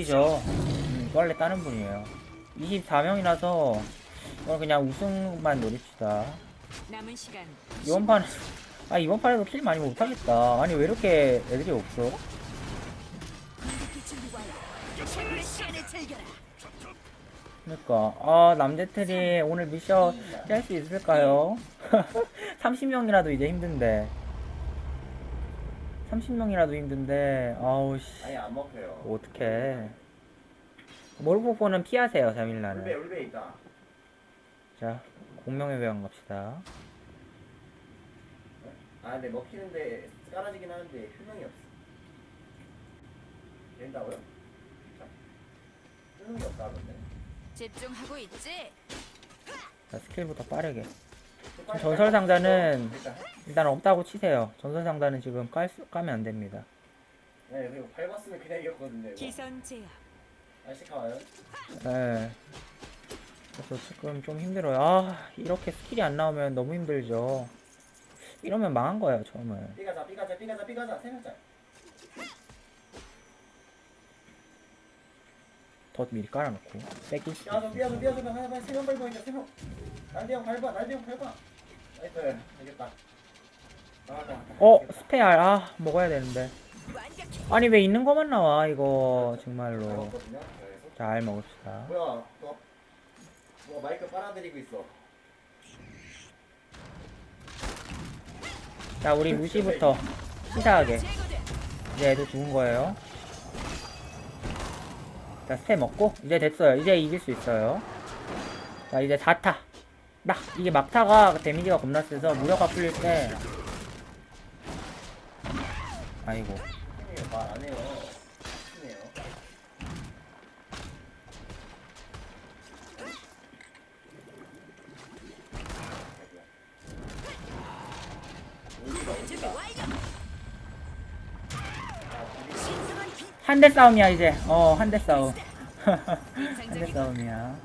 이죠. 음, 원래 다른 분이에요. 24명이라서 오늘 그냥 우승만 노립시다. 남은 시간 이번 판, 아 이번 판에도 킬 많이 못하겠다. 아니 왜 이렇게 애들이 없어? 그러니까 아 남대틀이 오늘 미션 짤 수 있을까요? 30명이라도 이제 힘든데 30명이라도 힘든데 아우 씨 아니 안 먹혀요. 어떡해 몰보포는 피하세요 울베 3일날은 울베 있다. 자 공명의 회원 갑시다 아 근데 먹히는데 깔아지긴 하는데 효능이 없어. 된다고요? 자, 효능이 없다던데. 집중하고 있지. 자 스킬부터 빠르게 전설 상자는 일단 없다고 치세요 전설 상자는 지금 깔 수, 까면 안 됩니다 네 그리고 밟았으면 그냥 이겼거든요. 이거. 기선 제압. 아시카 와요? 네. 그래서 지금 좀 힘들어요. 아, 이렇게 스킬이 안 나오면 너무 힘들죠. 이러면 망한 거예요, 처음은. 삐가자 삐가자 삐가자 삐가자 세 명짜. 더 미리 깔아놓고. 뺏길 수도 삐아서. 삐아서 삐아서 빨리 세명 밟아 이제 세 명. 밟아 밟아. 나이스. 어. 스페알. 아, 먹어야 되는데. 아니, 왜 있는 것만 나와, 이거. 잘 정말로. 그래서. 잘 먹읍시다. 뭐야 또 뭐가 마이크 빨아들이고 있어. 자, 우리 무시부터 시사하게. 이제 애도 죽은 거예요. 자, 스테 먹고, 이제 됐어요. 이제 이길 수 있어요. 자, 이제 4타. 막, 이게 막타가 데미지가 겁나 세서 무력화 풀릴 때. 아이고. 말안 해요. 비. 한대 싸움이야, 이제. 어, 한 대 싸움. 한 대 싸움이야.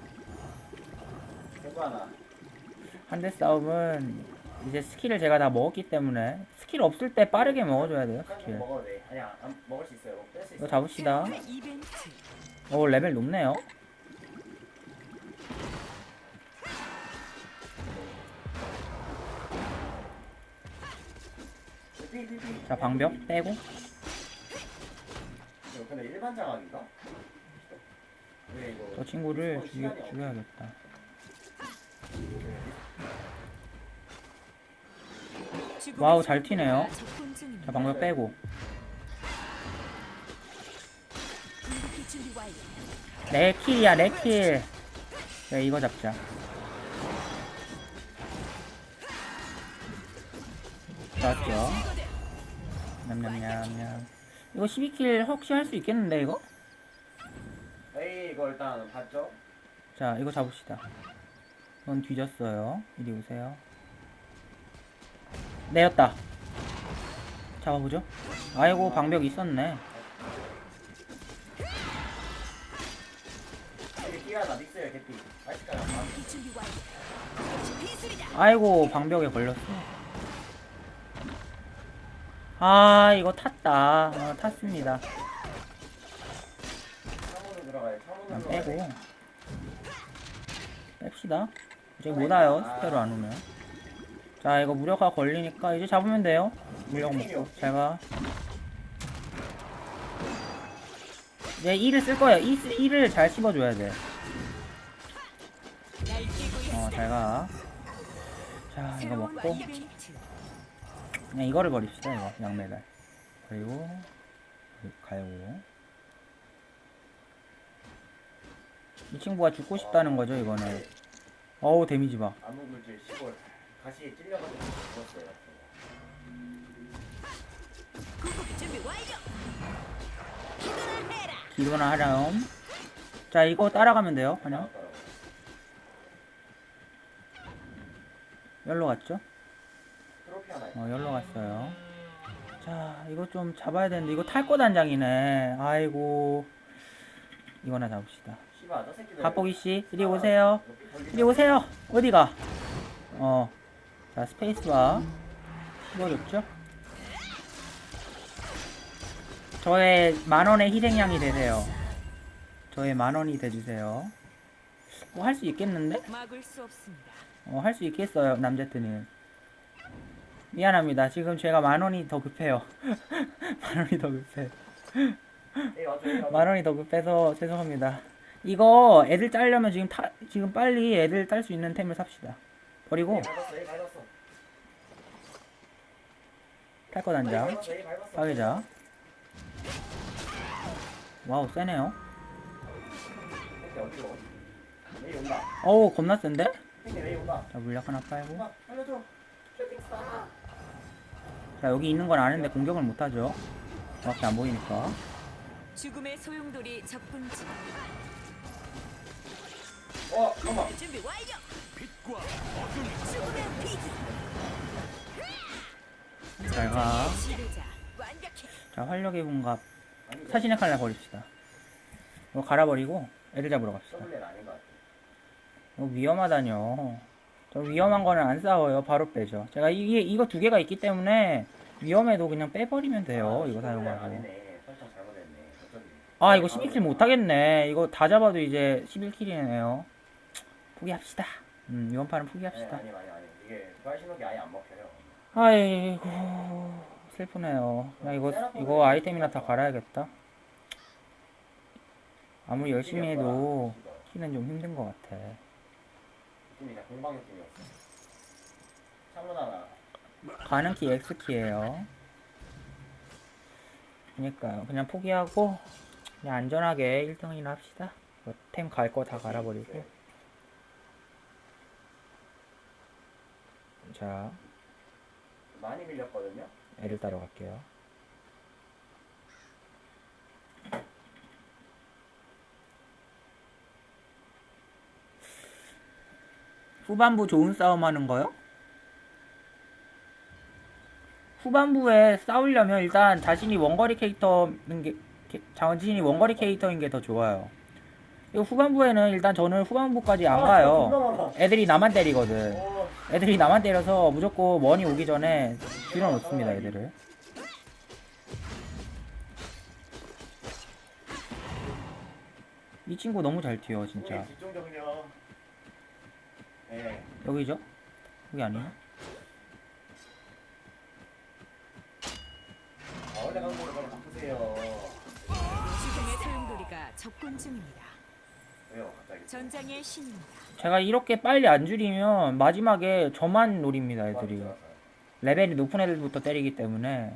하나. 한 대 싸움은 이제 스킬을 제가 다 먹었기 때문에 스킬 없을 때 빠르게 먹어줘야 돼요, 스킬. 먹어도 돼. 아니야, 안, 먹을 수 있어요. 뺄 수 이거 있어. 잡읍시다. 이벤트. 오, 레벨 높네요. 삐 삐 삐. 자, 방벽 빼고. 이거 근데 일반 장악인가? 왜 이거? 저 친구를 죽여, 죽여야겠다. 죽음의 와우, 잘 튀네요. 자, 방벽 빼고. 내 킬이야, 내 킬. 네, 이거 잡자. 좋았죠. 제거돼. 냠냠냠냠. 이거 12킬 혹시 할 수 있겠는데, 이거? 에이 이거 일단 봤죠? 자, 이거 잡읍시다. 넌 뒤졌어요. 이리 오세요. 내렸다. 잡아보죠. 아이고, 방벽 있었네. 아이고, 방벽에 걸렸어. 아, 이거 탔다. 어, 탔습니다. 들어가요. 빼고. 뺍시다. 이제 못 와요. 스페로 안 오면. 자, 이거 무력화 걸리니까 이제 잡으면 돼요. 물력 먹고. 잘 가. 이제 2를 쓸 거예요. 2, 2를 잘 씹어줘야 돼. 어, 잘 가. 자, 이거 먹고. 그냥 이거를 버립시다, 이거. 양메달. 그리고, 갈고. 이 친구가 죽고 싶다는 거죠, 이거는. 어우, 데미지 봐. 가시에 찔려가지고 죽었어요. 공격기 준비 완료. 해라. 기도나 하렴. 자, 이거 따라가면 돼요, 그냥. 열로 갔죠? 어, 열로 갔어요. 자, 이거 좀 잡아야 되는데, 이거 탈거 단장이네. 아이고. 이거나 잡읍시다. 새끼들. 갑보기 씨, 이리 오세요. 이리 오세요. 어디가? 어. 자, 스페이스바. 씹어줬죠? 저의 만원의 희생양이 되세요. 저의 만 원이 돼주세요. 뭐 할 수 있겠는데? 막을 수 없습니다. 어, 할 수 있겠어요, 남제트님. 미안합니다. 지금 제가 만 원이 더 급해요. 만 원이 더 급해. 에이 와줘 에이 와줘 만 원이 더 급해서 죄송합니다. 이거 애들 딸려면 지금 타, 지금 빨리 애들 딸 수 있는 템을 삽시다. 버리고 탈거 단장, 파괴자. 와우, 세네요. 어우, 겁나 센데? 자, 물약 하나 빨고. 자, 여기 있는 건 아는데 공격을 못하죠. 정확히 안 보이니까. 죽음의 소용돌이 접근 중. 어 잠깐만 준비 완료. 죽음의 피기. 잘 가. 지배자 완벽해. 자, 활력의 이거 사진의 칼날 버립시다. 이거 갈아버리고 애들 잡으러 갑시다. 이거 위험하다뇨. 저 위험한 거는 안 싸워요. 바로 빼죠. 제가 이게 이거 두 개가 있기 때문에 위험해도 그냥 빼버리면 돼요. 이거 사용하고. 아 이거 11킬 못하겠네. 이거 다 잡아도 이제 11킬이네요. 포기합시다. 음 이번 판은 네, 포기합시다. 아니 아니 아니 이게 부활 신호기 아예 안 먹혀요 아이고 슬프네요. 나 이거 이거 아이템이나 다 갈아야겠다. 아무리 열심히 해도 키는 좀 힘든 것 같아. 느낌이 그냥 공방 느낌이었어 창문 하나 가는 키 X키예요. 그니까요. 그냥 포기하고 그냥 안전하게 1등이나 합시다. 템 갈 거 다 갈아버리고. 자, 많이 밀렸거든요 애를 따러 갈게요. 후반부 좋은 싸움 하는 거요? 후반부에 싸우려면 일단 자신이 원거리 캐릭터인 게, 게- 자신이 원거리 캐릭터인 게 더 좋아요. 후반부에는 일단 저는 후반부까지 안 가요. 애들이 나만 때리거든. 오 애들이 나만 때려서 무조건 원이 오기 전에 줄여놓습니다 애들을 이 친구 너무 잘 튀어 진짜 네 여기죠? 여기 아니야? 아, 소용돌이가 접근 중입니다. 왜요 갑자기 전장의 신입니다. 제가 이렇게 빨리 안 줄이면 마지막에 저만 노립니다 애들이. 레벨이 높은 애들부터 때리기 때문에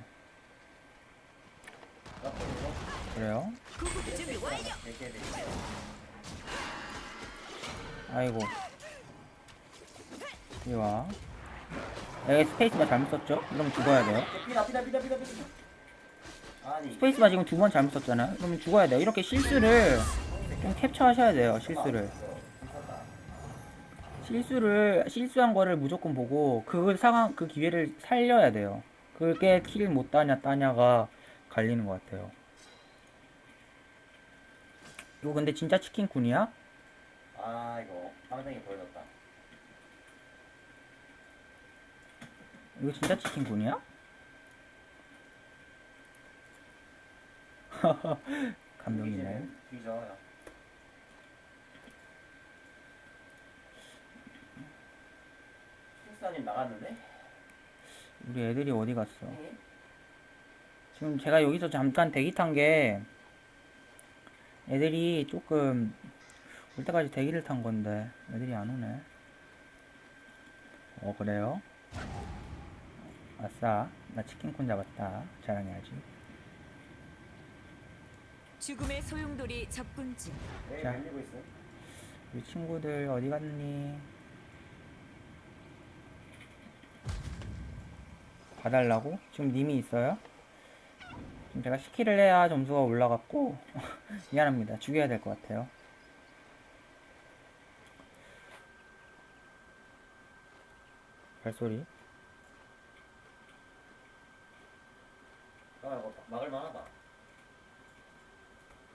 그래요 준비 완료. 아이고 이리와 여기 스페이스바 잘못 썼죠? 이러면 죽어야 돼요 피다 피다 피다 피다 피다 아니 스페이스바 지금 두 번 잘못 썼잖아요. 그러면 죽어야 돼요. 이렇게 실수를 좀 캡처하셔야 돼요. 실수를. 실수를 실수한 거를 무조건 보고 그 상황 그 기회를 살려야 돼요. 그게 킬 못 따냐 따냐가 갈리는 것 같아요. 이거 근데 진짜 치킨군이야? 아 이거 빵댕이 보여줬다 이거 진짜 치킨군이야? 감동이네. 뒤져요 숙사님 나갔는데? 우리 애들이 어디 갔어? 네. 지금 제가 여기서 잠깐 대기 탄 게 애들이 조금 올 때까지 대기를 탄 건데 애들이 안 오네. 어 그래요? 아싸 나 치킨콘 잡았다 자랑해야지. 죽음의 소용돌이 접근 중. 네 자. 우리 친구들 어디 갔니? 봐달라고? 지금 님이 있어요? 지금 제가 시키를 해야 점수가 올라갔고 미안합니다. 죽여야 될 것 같아요. 발소리. 아 이거 막을 만하다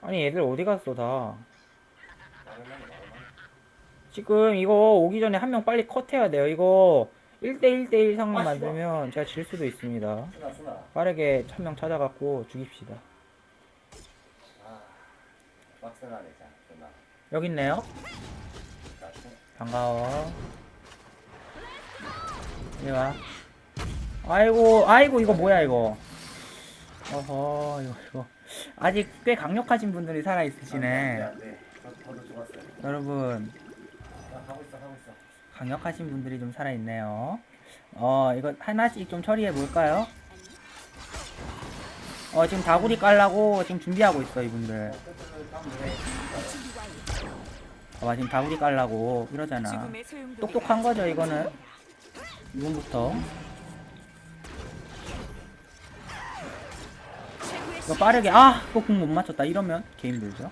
아니 애들 어디 갔어 다. 막을 만해 막을 만해 지금 이거 오기 전에 한 명 빨리 컷해야 돼요. 이거 1대1대1 상황 아. 만들면 제가 질 수도 있습니다. 빠르게 한명 찾아갖고 죽입시다. 아 여기 있네요. 반가워. 이리 와. 아이고, 아이고, 이거 뭐야, 이거. 어허, 이거, 이거. 아직 꽤 강력하신 분들이 살아있으시네. 저도 죽었어요 여러분, 나 가고 있어 가고 있어 강력하신 분들이 좀 살아있네요. 어, 이거 하나씩 좀 처리해 볼까요? 어, 지금 다구리 깔라고 지금 준비하고 있어, 이분들. 왜? 봐봐, 지금 다구리 깔라고 이러잖아. 똑똑한 거죠, 이거는. 이분부터. 이거 빠르게, 아! 궁못 맞췄다. 이러면 개 힘들죠.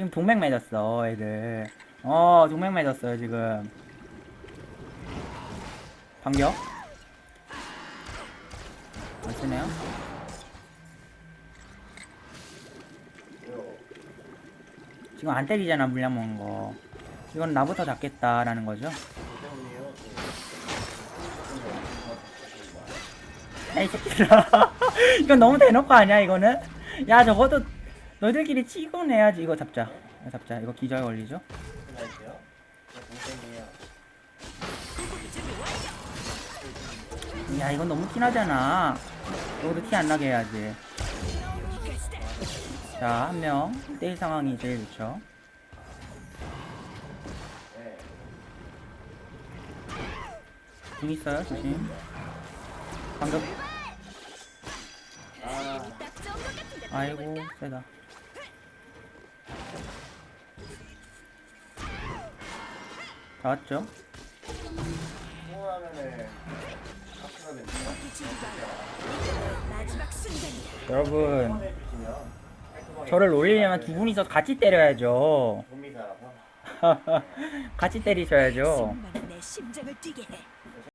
지금 동맹 맺었어, 애들. 어, 동맹 맺었어요, 지금. 반격. 안 쓰네요. 지금 안 때리잖아, 물량 먹는 거. 이건 나부터 잡겠다라는 거죠. 에이 새끼들아 이건 너무 대놓고 아니야 이거는 야 적어도 너희들끼리 치고 내야지. 이거 잡자. 이거 잡자. 이거 기절 걸리죠? 할게요 동생이에요 야 이건 너무 티나잖아. 이것도 티 안 나게 해야지. 자 한 명. 때릴 상황이 제일 좋죠. 네궁 있어요? 조심. 방금. 아, 아이고 세다 다 왔죠 후하면은 합수가 됩니다. 마지막 순간이다. 여러분 저를 놀리려면 두 분이서 같이 때려야죠 같이 때리셔야죠